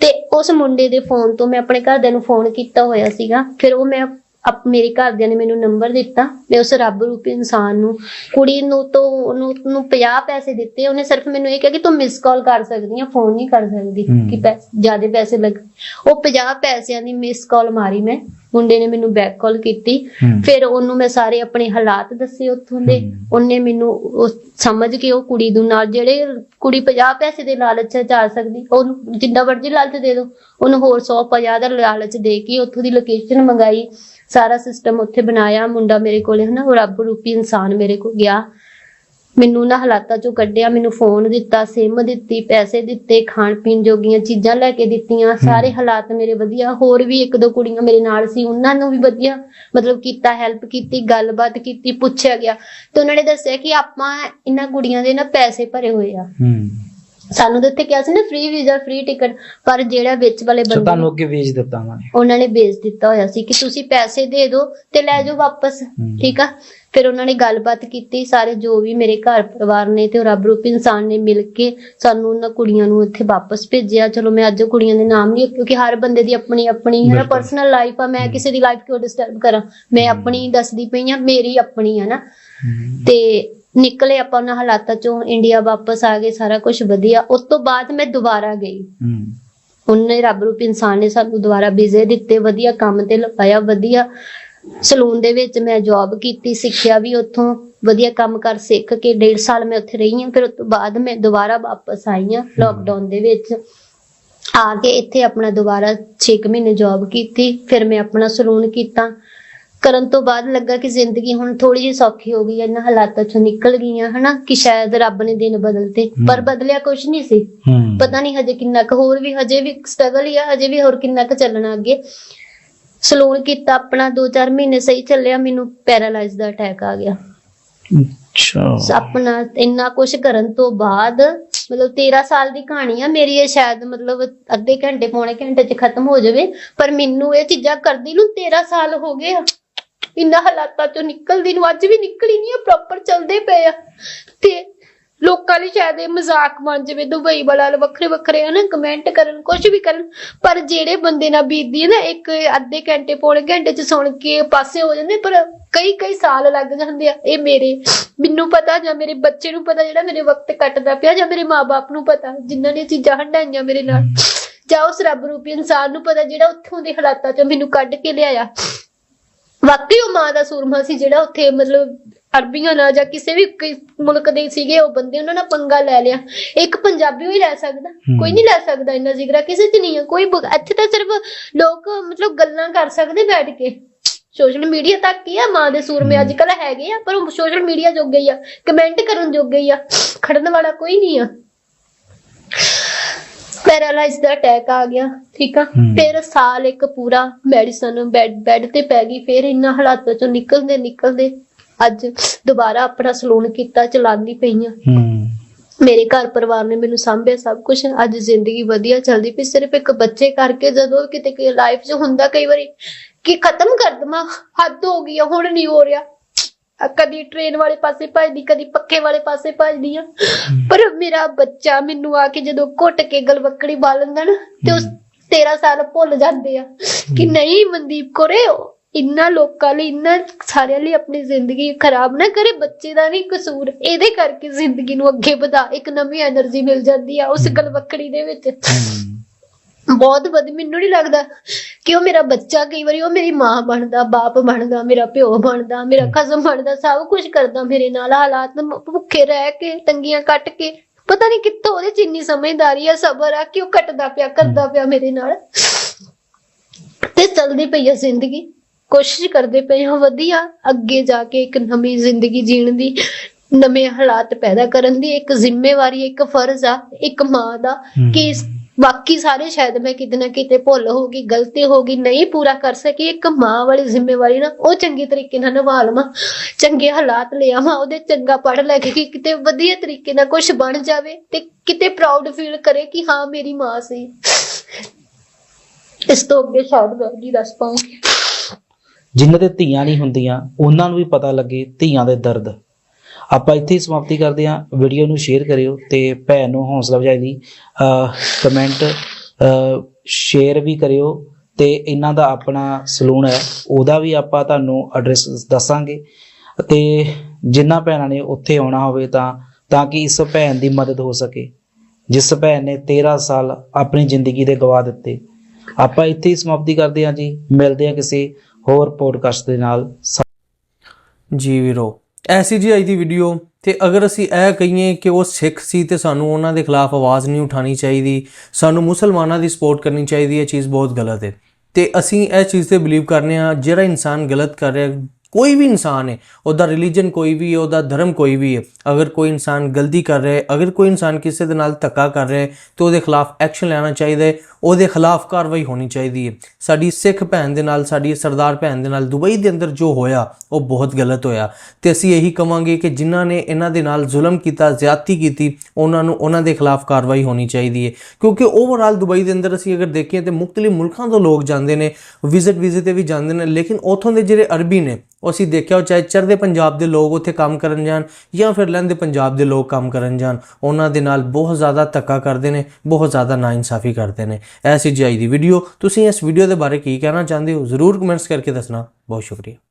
ਤੇ ਉਸ ਮੁੰਡੇ ਦੇ ਫੋਨ ਤੋਂ ਮੈਂ ਆਪਣੇ ਘਰਦਿਆਂ ਨੂੰ ਫੋਨ ਕੀਤਾ ਹੋਇਆ ਸੀਗਾ। ਫਿਰ ਉਹ ਮੈਂ ਅਪ ਮੇਰੇ ਘਰਦਿਆਂ ਨੇ ਮੈਨੂੰ ਨੰਬਰ ਦਿੱਤਾ ਮੈਂ ਉਸ ਰੱਬ ਰੂਪੀ ਇਨਸਾਨ ਨੂੰ ਕੁੜੀ ਨੂੰ ਤੋਂ ਉਹਨੂੰ ਨੂੰ 50 ਪੈਸੇ ਦਿੱਤੇ ਉਹਨੇ ਸਿਰਫ ਮੈਨੂੰ ਇਹ ਕਿਹਾ ਕਿ ਤੂੰ ਮਿਸ ਕਾਲ ਕਰ ਸਕਦੀ ਆ ਫੋਨ ਨਹੀਂ ਕਰ ਸਕਦੀ। ਕਿ ਜ਼ਿਆਦਾ ਪੈਸੇ ਲੱਗ ਉਹ 50 ਪੈਸਿਆਂ ਦੀ ਮਿਸ ਕਾਲ ਮਾਰੀ ਮੈਂ ਮੁੰਡੇ ਨੇ ਮੈਨੂੰ ਬੈਕ ਕਾਲ ਕੀਤੀ। ਫਿਰ ਉਹਨੂੰ ਮੈਂ ਸਾਰੇ ਆਪਣੇ ਹਾਲਾਤ ਦੱਸੇ ਉੱਥੋਂ ਦੇ। ਉਹਨੇ ਮੈਨੂੰ ਉਹ ਸਮਝ ਕੇ ਉਹ ਕੁੜੀ ਨੂੰ ਨਾਲ ਜਿਹੜੇ ਕੁੜੀ 50 ਪੈਸੇ ਦੇ ਲਾਲਚ 'ਚ ਜਾ ਸਕਦੀ ਉਹਨੂੰ ਜਿੰਨਾ ਮਰਜ਼ੀ ਲਾਲਚ ਦੇ ਦੋ ਉਹਨੂੰ ਹੋਰ 150 ਦਾ ਲਾਲਚ ਦੇ ਕੇ ਉੱਥੋਂ ਦੀ ਲੋਕੇਸ਼ਨ ਮੰਗਾਈ ਸਾਰਾ ਸਿਸਟਮ ਉੱਥੇ ਬਣਾਇਆ ਮੁੰਡਾ ਮੇਰੇ ਕੋਲੇ ਹਨਾ ਰੱਬ ਰੂਪੀ ਇਨਸਾਨ ਮੇਰੇ ਕੋਲ ਗਿਆ। ਮੈਨੂੰ ਨਾ ਹਾਲਾਤਾਂ ਚੋਂ ਕੱਢਿਆ ਮੈਨੂੰ ਫੋਨ ਦਿੱਤਾ ਸਿਮ ਦਿੱਤੀ ਪੈਸੇ ਦਿੱਤੇ ਖਾਣ ਪੀਣ ਜੋਗੀਆਂ ਚੀਜ਼ਾਂ ਲੈ ਕੇ ਦਿੱਤੀਆਂ ਸਾਰੇ ਹਾਲਾਤ ਮੇਰੇ ਵਧੀਆ ਹੋਰ ਵੀ ਇੱਕ ਦੋ ਕੁੜੀਆਂ ਮੇਰੇ ਨਾਲ ਸੀ ਉਹਨਾਂ ਨੂੰ ਵੀ ਵਧੀਆ ਮਤਲਬ ਕੀਤਾ ਹੈਲਪ ਕੀਤੀ ਗੱਲਬਾਤ ਕੀਤੀ ਪੁੱਛਿਆ ਗਿਆ। ਤੇ ਉਹਨਾਂ ਨੇ ਦੱਸਿਆ ਕਿ ਆਪਾਂ ਇਹਨਾਂ ਕੁੜੀਆਂ ਦੇ ਨਾ ਪੈਸੇ ਭਰੇ ਹੋਏ ਆ। ਹੂੰ। ਸਾਨੂੰ ਤਾਂ ਕਿਹਾ ਸੀ ਨਾ ਫ੍ਰੀ ਵੀਜ਼ਾ ਫ੍ਰੀ ਟਿਕਟ ਪਰ ਜਿਹੜਾ ਵਿੱਚ ਵਾਲੇ ਸੋ ਬੰਦੇ ਤੁਹਾਨੂੰ ਅੱਗੇ ਵੇਚ ਦਿੱਤਾ ਉਹਨਾਂ ਨੇ। ਉਹਨਾਂ ਨੇ ਵੇਚ ਦਿੱਤਾ ਹੋਇਆ ਸੀ ਕਿ ਤੁਸੀਂ ਪੈਸੇ ਦੇ ਦਿਓ ਤੇ ਲੈ ਜਾਓ ਵਾਪਸ ਹਮ। ਠੀਕ ਆ? ਫਿਰ ਉਹਨਾਂ ਨੇ ਗੱਲਬਾਤ ਕੀਤੀ ਸਾਰੇ ਜੋ ਵੀ ਮੇਰੇ ਘਰ ਪਰਿਵਾਰ ਨੇ ਤੇ ਉਹ ਰੱਬ ਰੂਪੀ ਇਨਸਾਨ ਨੇ ਮਿਲ ਕੇ ਸਾਨੂੰ ਉਹਨਾਂ ਕੁੜੀਆਂ ਨੂੰ ਇੱਥੇ ਵਾਪਸ ਭੇਜਿਆ। ਚਲੋ ਮੈਂ ਅੱਜ ਉਹ ਕੁੜੀਆਂ ਦੇ ਨਾਮ ਨਹੀਂ ਕਿਉਂਕਿ ਹਰ ਬੰਦੇ ਦੀ ਆਪਣੀ ਆਪਣੀ ਹੈ ਨਾ ਬਿਲਕੁਲ। ਪਰਸਨਲ ਲਾਈਫ ਆ ਮੈਂ ਕਿਸੇ ਦੀ ਲਾਈਫ ਕਿਉਂ ਡਿਸਟਰਬ ਕਰਾਂ? ਮੈਂ ਆਪਣੀ ਦੱਸਦੀ ਪਈ ਆ ਮੇਰੀ ਆਪਣੀ ਆ ਨਾ। ਤੇ ਨਿਕਲੇ ਆਪਾਂ ਉਹਨਾਂ ਹਾਲਾਤਾਂ ਚੋਂ ਇੰਡੀਆ ਵਾਪਸ ਆ ਗਏ ਸਾਰਾ ਕੁਝ ਵਧੀਆ। ਉਸ ਤੋਂ ਬਾਅਦ ਮੈਂ ਦੁਬਾਰਾ ਗਈ। ਹੂੰ। ਉਹਨੇ ਰੱਬ ਰੂਪ ਇਨਸਾਨ ਨੇ ਸਾਨੂੰ ਦੁਬਾਰਾ ਵੀਜ਼ੇ ਦਿੱਤੇ ਵਧੀਆ ਕੰਮ ਤੇ ਲਗਾਇਆ ਵਧੀਆ ਸਲੂਨ ਦੇ ਵਿੱਚ ਮੈਂ ਜੌਬ ਕੀਤੀ ਸਿੱਖਿਆ ਵੀ ਉੱਥੋਂ ਵਧੀਆ ਕੰਮ ਕਰ ਸਿੱਖ ਕੇ ਡੇਢ ਸਾਲ ਮੈਂ ਉੱਥੇ ਰਹੀ ਹਾਂ। ਫਿਰ ਉਸ ਤੋਂ ਬਾਅਦ ਮੈਂ ਦੁਬਾਰਾ ਵਾਪਸ ਆਈ ਹਾਂ ਲੋਕਡਾਊਨ ਦੇ ਵਿੱਚ। ਆ ਕੇ ਇੱਥੇ ਆਪਣਾ ਦੁਬਾਰਾ 6 ਮਹੀਨੇ ਜੌਬ ਕੀਤੀ ਫਿਰ ਮੈਂ ਆਪਣਾ ਸਲੂਨ ਕੀਤਾ। ਕਰਨ ਤੋਂ ਬਾਅਦ ਲੱਗਾ ਕਿ ਜ਼ਿੰਦਗੀ ਹੁਣ ਥੋੜੀ ਜਿਹੀ ਸੌਖੀ ਹੋ ਗਈ ਹੈ ਇਹਨਾਂ ਹਾਲਾਤਾਂ ਚੋਂ ਨਿਕਲ ਗਈਆਂ ਹਨਾ ਕਿ ਸ਼ਾਇਦ ਰੱਬ ਨੇ ਦਿਨ ਬਦਲਤੇ ਪਰ। ਬਦਲਿਆ ਕੁਝ ਨਹੀਂ ਸੀ। ਪਤਾ ਨਹੀਂ ਹਜੇ ਕਿੰਨਾ ਕੁ ਹੋਰ ਵੀ ਹਜੇ ਵੀ ਸਟਰਗਲ ਹੀ ਆ ਹਜੇ ਵੀ ਹੋਰ ਕਿੰਨਾ ਕੁ ਚੱਲਣਾ ਅੱਗੇ। ਸਲੂਨ ਕੀਤਾ ਆਪਣਾ 2-4 ਮਹੀਨੇ ਸਹੀ ਚੱਲਿਆ ਮੈਨੂੰ ਪੈਰਾਲਾਈਜ਼ ਦਾ ਅਟੈਕ ਆ ਗਿਆ। ਅੱਛਾ। ਆਪਣਾ ਇੰਨਾ ਕੁਝ ਕਰਨ ਤੋਂ ਬਾਅਦ ਮਤਲਬ 13 ਸਾਲ ਦੀ ਕਹਾਣੀ ਆ ਮੇਰੀ ਇਹ ਸ਼ਾਇਦ ਮਤਲਬ ਅੱਧੇ ਘੰਟੇ ਪੌਣੇ ਘੰਟੇ 'ਚ ਖਤਮ ਹੋ ਜਾਵੇ ਪਰ ਮੈਨੂੰ ਇਹ ਚੀਜ਼ਾਂ ਕਰਦੀ ਨੂੰ 13 ਸਾਲ ਹੋ ਗਏ ਆ। ਇਹਨਾਂ ਹਾਲਾਤਾਂ 'ਚੋਂ ਨਿਕਲਦੀ ਨੂੰ ਅੱਜ ਵੀ ਨਿਕਲੀ ਨਹੀਂ ਆ ਪ੍ਰੋਪਰ ਚੱਲਦੇ ਪਏ ਆ। ਤੇ ਲੋਕਾਂ ਲਈ ਸ਼ਾਇਦ ਇਹ ਮਜ਼ਾਕ ਬਣ ਜਾਵੇ, ਦੁਬਈ ਵਾਲਾ ਵੱਖਰੇ ਵੱਖਰੇ, ਹਨਾ ਕਮੈਂਟ ਕਰਨ ਕੁਝ ਵੀ ਕਰਨ। ਪਰ ਜਿਹੜੇ ਬੰਦੇ ਨਾਲ ਬੀਤਦੀ ਹੈ ਨਾ, ਇੱਕ ਅੱਧੇ ਘੰਟੇ ਪੌਣੇ ਘੰਟੇ 'ਚ ਸੁਣ ਕੇ ਪਾਸੇ ਹੋ ਜਾਂਦੇ, ਪਰ ਕਈ ਕਈ ਸਾਲ ਲੱਗ ਜਾਂਦੇ ਆ। ਇਹ ਮੇਰੇ, ਮੈਨੂੰ ਪਤਾ ਜਾਂ ਮੇਰੇ ਬੱਚੇ ਨੂੰ ਪਤਾ, ਜਿਹੜਾ ਮੇਰੇ ਵਕਤ ਕੱਟਦਾ ਪਿਆ, ਜਾਂ ਮੇਰੇ ਮਾਪੇ ਨੂੰ ਪਤਾ, ਜਿਨ੍ਹਾਂ ਨੇ ਚੀਜ਼ਾਂ ਹੰਡਾਈਆਂ ਮੇਰੇ ਨਾਲ। ਜਾਂ ਉਸ ਰੱਬ ਰੂਪੀ ਇਨਸਾਨ ਨੂੰ ਪਤਾ, ਜਿਹੜਾ ਉੱਥੋਂ ਦੇ ਹਾਲਾਤਾਂ 'ਚੋਂ ਮੈਨੂੰ ਕੱਢ ਕੇ ਲਿਆਇਆ। ਵਾਕਈ ਉਹ ਮਾਂ ਦਾ ਸੂਰਮਾ ਸੀ ਜਿਹੜਾ ਉੱਥੇ ਮਤਲਬ ਅਰਬੀਆਂ ਨਾਲ ਜਾਂ ਕਿਸੇ ਵੀ ਮੁਲਕ ਦੇ ਸੀਗੇ ਉਹ ਬੰਦੇ ਉਹਨਾਂ ਨਾਲ ਪੰਗਾ ਲੈ ਲਿਆ। ਇੱਕ ਪੰਜਾਬੀ ਹੀ ਲੈ ਸਕਦਾ। ਕੋਈ ਨਹੀਂ ਲੈ ਸਕਦਾ ਇੰਨਾ ਜ਼ਿਕਰਾ ਕਿਸੇ 'ਚ ਨਹੀਂ ਹੈ ਕੋਈ ਬ- ਇੱਥੇ ਤਾਂ ਸਿਰਫ ਲੋਕ ਮਤਲਬ ਗੱਲਾਂ ਕਰ ਸਕਦੇ ਬੈਠ ਕੇ। ਸੋਸ਼ਲ ਮੀਡੀਆ ਤੱਕ ਹੀ ਆ ਮਾਂ ਦੇ ਸੂਰਮੇ ਅੱਜ ਕੱਲ ਹੈਗੇ ਆ ਪਰ ਉਹ ਸੋਸ਼ਲ ਮੀਡੀਆ ਜੋਗੇ ਹੀ ਆ ਕਮੈਂਟ ਕਰਨ ਜੋਗੇ ਹੀ ਆ ਖੜਨ ਵਾਲਾ ਕੋਈ ਨਹੀਂ ਆ। ਪੈਰਾਲਾਈਜ਼ ਦਾ ਅਟੈਕ ਆ ਗਿਆ ਠੀਕ ਆ। ਫਿਰ ਸਾਲ ਇੱਕ ਪੂਰਾ ਮੈਡੀਸਨ ਬੈੱਡ ਬੈੱਡ ਤੇ ਪੈ ਗਈ ਫਿਰ ਇਹਨਾਂ ਹਾਲਾਤਾਂ ਚੋਂ ਨਿਕਲਦੇ ਨਿਕਲਦੇ ਅੱਜ ਦੁਬਾਰਾ ਆਪਣਾ ਸਲੂਨ ਕੀਤਾ ਚਲਾਉਂਦੀ ਪਈਆਂ। ਮੇਰੇ ਘਰ ਪਰਿਵਾਰ ਨੇ ਮੈਨੂੰ ਸਾਂਭਿਆ ਸਭ ਕੁਝ ਅੱਜ ਜ਼ਿੰਦਗੀ ਵਧੀਆ ਚੱਲਦੀ ਪਈ ਸਿਰਫ ਇੱਕ ਬੱਚੇ ਕਰਕੇ ਜਦੋਂ ਕਿਤੇ ਲਾਈਫ 'ਚ ਹੁੰਦਾ ਕਈ ਵਾਰੀ ਕਿ ਖਤਮ ਕਰ ਦਵਾਂ ਹੱਦ ਹੋ ਗਈ ਆ, ਹੁਣ ਨਹੀਂ ਹੋ ਰਿਹਾ। ਕਦੀ ਟ੍ਰੇਨ ਵਾਲੇ ਪਾਸੇ ਭੱਜਦੀ ਕਦੀ ਪੱਕੇ ਵਾਲੇ ਪਾਸੇ ਭੱਜਦੀ ਆ ਪਰ ਮੇਰਾ ਬੱਚਾ ਮੈਨੂੰ ਆ ਕੇ ਜਦੋਂ ਘੁੱਟ ਕੇ ਗਲਵੱਕੜੀ ਬਾਲੰਦਾ ਨਾ ਤੇ ਉਸ 13 ਸਾਲ ਭੁੱਲ ਜਾਂਦੇ ਆ ਕਿ ਨਹੀਂ ਮਨਦੀਪ ਕੋਰੇ ਇੰਨਾ ਲੋਕਾਂ ਲਈ ਇੰਨਾ ਸਾਰਿਆਂ ਲਈ ਆਪਣੀ ਜ਼ਿੰਦਗੀ ਖਰਾਬ ਨਾ ਕਰੇ ਬੱਚੇ ਦਾ ਨਹੀਂ ਕਸੂਰ ਇਹਦੇ ਕਰਕੇ ਜ਼ਿੰਦਗੀ ਨੂੰ ਅੱਗੇ ਵਧਾ ਇੱਕ ਨਵੀਂ એનર્ਜੀ ਮਿਲ ਜਾਂਦੀ ਆ ਉਸ ਗਲਵਕੜੀ ਦੇ ਵਿੱਚ। ਬਹੁਤ ਵਧ ਮੈਨੂੰ ਨਹੀਂ ਲੱਗਦਾ ਕਿ ਉਹ ਮੇਰਾ ਬੱਚਾ ਕਈ ਵਾਰੀ ਉਹ ਮੇਰੀ ਮਾਂ ਬਣਦਾ ਬਾਪ ਬਣਦਾ ਮੇਰਾ ਪਿਓ ਬਣਦਾ ਮੇਰਾ ਕਜ਼ਮ ਬਣਦਾ ਸਭ ਕੁਝ ਕਰਦਾ ਮੇਰੇ ਨਾਲ ਹਾਲਾਤ ਭੁੱਖੇ ਰਹਿ ਕੇ ਤੰਗੀਆਂ ਕੱਟ ਕੇ। ਪਤਾ ਨਹੀਂ ਕਿੱਥੋਂ ਉਹਦੇ ਚ ਇੰਨੀ ਸਮਝਦਾਰੀ ਆ ਸਬਰ ਆ ਕਿ ਉਹ ਕੱਟਦਾ ਪਿਆ ਕਰਦਾ ਪਿਆ ਮੇਰੇ ਨਾਲ। ਤੇ ਚੱਲਦੀ ਪਈ ਆ ਜ਼ਿੰਦਗੀ। ਕੋਸ਼ਿਸ਼ ਕਰਦੇ ਪਏ ਹਾਂ ਵਧੀਆ ਅੱਗੇ ਜਾ ਕੇ ਇੱਕ ਨਵੀਂ ਜ਼ਿੰਦਗੀ ਜੀਣ ਦੀ ਨਵੇਂ ਹਾਲਾਤ ਪੈਦਾ ਕਰਨ ਦੀ। ਇੱਕ ਜ਼ਿੰਮੇਵਾਰੀ ਇੱਕ ਫਰਜ਼ ਆ ਇੱਕ ਮਾਂ ਦਾ। ਕਿ ਇਸ ਬਾਕੀ ਸਾਰੇ ਸ਼ਾਇਦ ਮੈਂ ਕਿਤੇ ਨਾ ਕਿਤੇ ਭੁੱਲ ਹੋ ਗਈ ਗਲਤੀ ਹੋ ਗਈ ਨਹੀਂ ਪੂਰਾ ਕਰ ਸਕੀ, ਇੱਕ ਮਾਂ ਵਾਲੀ ਜ਼ਿੰਮੇਵਾਰੀ ਨਾ ਉਹ ਚੰਗੇ ਤਰੀਕੇ ਨਾਲ ਨਿਭਾ ਲਵਾਂ, ਚੰਗੇ ਹਾਲਾਤ ਲਿਆਵਾਂ ਉਹਦੇ ਚੰਗਾ ਪੜ੍ਹ ਲੈ ਕੇ ਕਿਤੇ ਵਧੀਆ ਤਰੀਕੇ ਨਾਲ ਕੁਝ ਬਣ ਜਾਵੇ ਤੇ ਕਿਤੇ ਪ੍ਰਾਊਡ ਫੀਲ ਕਰੇ ਕਿ ਹਾਂ, ਮੇਰੀ ਮਾਂ ਸੀ। ਇਸ ਤੋਂ ਅੱਗੇ ਸ਼ਾਇਦ ਮੈਂ ਨਹੀਂ ਦੱਸ ਪਾਉਂਗੀ ਜਿਨ੍ਹਾਂ ਦੇ ਧੀਆਂ ਨਹੀਂ ਹੁੰਦੀਆਂ, ਉਹਨਾਂ ਨੂੰ ਵੀ ਪਤਾ ਲੱਗੇ ਧੀਆਂ ਦੇ ਦਰਦ। ਆਪਾਂ ਇੱਥੇ ਹੀ ਸਮਾਪਤੀ ਕਰਦੇ ਹਾਂ। ਵੀਡੀਓ ਨੂੰ ਸ਼ੇਅਰ ਕਰਿਓ ਤੇ ਭੈਣ ਨੂੰ ਹੌਸਲਾ ਅਫਜ਼ਾਈ ਲਈ ਕਮੈਂਟ ਸ਼ੇਅਰ ਵੀ ਕਰਿਓ ਤੇ ਇਹਨਾਂ ਦਾ ਆਪਣਾ ਸਲੂਨ ਹੈ। ਉਹਦਾ ਵੀ ਆਪਾਂ ਤੁਹਾਨੂੰ ਐਡਰੈਸ ਦੱਸਾਂਗੇ। ਤੇ ਜਿਨ੍ਹਾਂ ਭੈਣਾਂ ਨੇ ਉੱਥੇ ਆਉਣਾ ਹੋਵੇ ਤਾਂ ਤਾਂ ਕਿ ਇਸ ਭੈਣ ਦੀ ਮਦਦ ਹੋ ਸਕੇ। ਜਿਸ ਭੈਣ ਨੇ 13 ਸਾਲ ਆਪਣੀ ਜ਼ਿੰਦਗੀ ਦੇ ਗਵਾ ਦਿੱਤੇ। ਆਪਾਂ ਇੱਥੇ ਹੀ ਸਮਾਪਤੀ ਕਰਦੇ ਹਾਂ ਜੀ। ਮਿਲਦੇ ਹਾਂ ਕਿਸੇ ਹੋਰ ਪੋਡਕਾਸਟ ਦੇ ਨਾਲ। ਜੀ ਵੀਰੋ ਐਸੀ ਜੀ ਅੱਜ ਦੀ ਵੀਡੀਓ ਤੇ ਅਗਰ ਅਸੀਂ ਇਹ ਕਹੀਏ ਕਿ ਉਹ ਸਿੱਖ ਸੀ ਤੇ ਸਾਨੂੰ ਉਹਨਾਂ ਦੇ ਖਿਲਾਫ ਆਵਾਜ਼ ਨਹੀਂ ਉਠਾਣੀ ਚਾਹੀਦੀ, ਸਾਨੂੰ ਮੁਸਲਮਾਨਾਂ ਦੀ ਸਪੋਰਟ ਕਰਨੀ ਚਾਹੀਦੀ, ਇਹ ਚੀਜ਼ ਬਹੁਤ ਗਲਤ ਹੈ। ਤੇ ਅਸੀਂ ਇਹ ਚੀਜ਼ ਤੇ ਬਲੀਵ ਕਰਨੇ ਆ, ਜਿਹੜਾ ਇਨਸਾਨ ਗਲਤ ਕਰ ਰਿਹਾ ਕੋਈ ਵੀ ਇਨਸਾਨ ਹੈ, ਉਹਦਾ ਰਿਲੀਜਨ ਕੋਈ ਵੀ ਹੈ, ਉਹਦਾ ਧਰਮ ਕੋਈ ਵੀ ਹੈ, ਅਗਰ ਕੋਈ ਇਨਸਾਨ ਗਲਤੀ ਕਰ ਰਿਹਾ ਹੈ, ਅਗਰ ਕੋਈ ਇਨਸਾਨ ਕਿਸੇ ਦੇ ਨਾਲ ਧੱਕਾ ਕਰ ਰਿਹਾ ਹੈ, ਤਾਂ ਉਹਦੇ ਖਿਲਾਫ ਐਕਸ਼ਨ ਲੈਣਾ ਚਾਹੀਦਾ ਹੈ, ਉਹਦੇ ਖਿਲਾਫ ਕਾਰਵਾਈ ਹੋਣੀ ਚਾਹੀਦੀ ਹੈ। ਸਾਡੀ ਸਿੱਖ ਭੈਣ ਦੇ ਨਾਲ, ਸਾਡੀ ਸਰਦਾਰ ਭੈਣ ਦੇ ਨਾਲ ਦੁਬਈ ਦੇ ਅੰਦਰ ਜੋ ਹੋਇਆ, ਉਹ ਬਹੁਤ ਗਲਤ ਹੋਇਆ। ਤੇ ਅਸੀਂ ਇਹੀ ਕਵਾਂਗੇ ਕਿ ਜਿਨ੍ਹਾਂ ਨੇ ਇਹਨਾਂ ਦੇ ਨਾਲ ਜ਼ੁਲਮ ਕੀਤਾ, ਜ਼ਿਆਦਤੀ ਕੀਤੀ, ਉਹਨਾਂ ਨੂੰ ਉਹਨਾਂ ਦੇ ਖਿਲਾਫ ਕਾਰਵਾਈ ਹੋਣੀ ਚਾਹੀਦੀ ਹੈ। ਕਿਉਂਕਿ ਓਵਰਆਲ ਦੁਬਈ ਦੇ ਅੰਦਰ ਅਸੀਂ ਅਗਰ ਦੇਖੀਏ ਤੇ ਮੁxtਲਿਫ ਮੁਲਕਾਂ ਤੋਂ ਲੋਕ ਜਾਂਦੇ ਨੇ ਵਿਜ਼ਿਟ ਵਿਜ਼ਿਟ ਤੇ ਵੀ ਜਾਂਦੇ ਨੇ, ਲੇਕਿਨ ਉਥੋਂ ਦੇ ਜਿਹੜੇ ਅਰਬੀ ਨੇ ਉਹ ਅਸੀਂ ਦੇਖਿਆ ਉਹ ਚਾਹੇ ਚੜ੍ਹਦੇ ਪੰਜਾਬ ਦੇ ਲੋਕ ਉੱਥੇ ਕੰਮ ਕਰਨ ਜਾਣ ਜਾਂ ਫਿਰ ਲਹਿੰਦੇ ਪੰਜਾਬ ਦੇ ਲੋਕ ਕੰਮ ਕਰਨ ਜਾਣ, ਉਹਨਾਂ ਦੇ ਨਾਲ ਬਹੁਤ ਜ਼ਿਆਦਾ ਧੱਕਾ ਕਰਦੇ ਨੇ, ਬਹੁਤ ਜ਼ਿਆਦਾ ਨਾਇਨਸਾਫੀ ਕਰਦੇ ਨੇ। ਐਸੀ ਜੀ ਦੀ ਵੀਡੀਓ ਤੁਸੀਂ ਇਸ ਵੀਡੀਓ ਦੇ ਬਾਰੇ ਕੀ ਕਹਿਣਾ ਚਾਹੁੰਦੇ ਹੋ? ਜ਼ਰੂਰ ਕਮੈਂਟਸ ਕਰਕੇ ਦੱਸਣਾ। ਬਹੁਤ ਸ਼ੁਕਰੀਆ।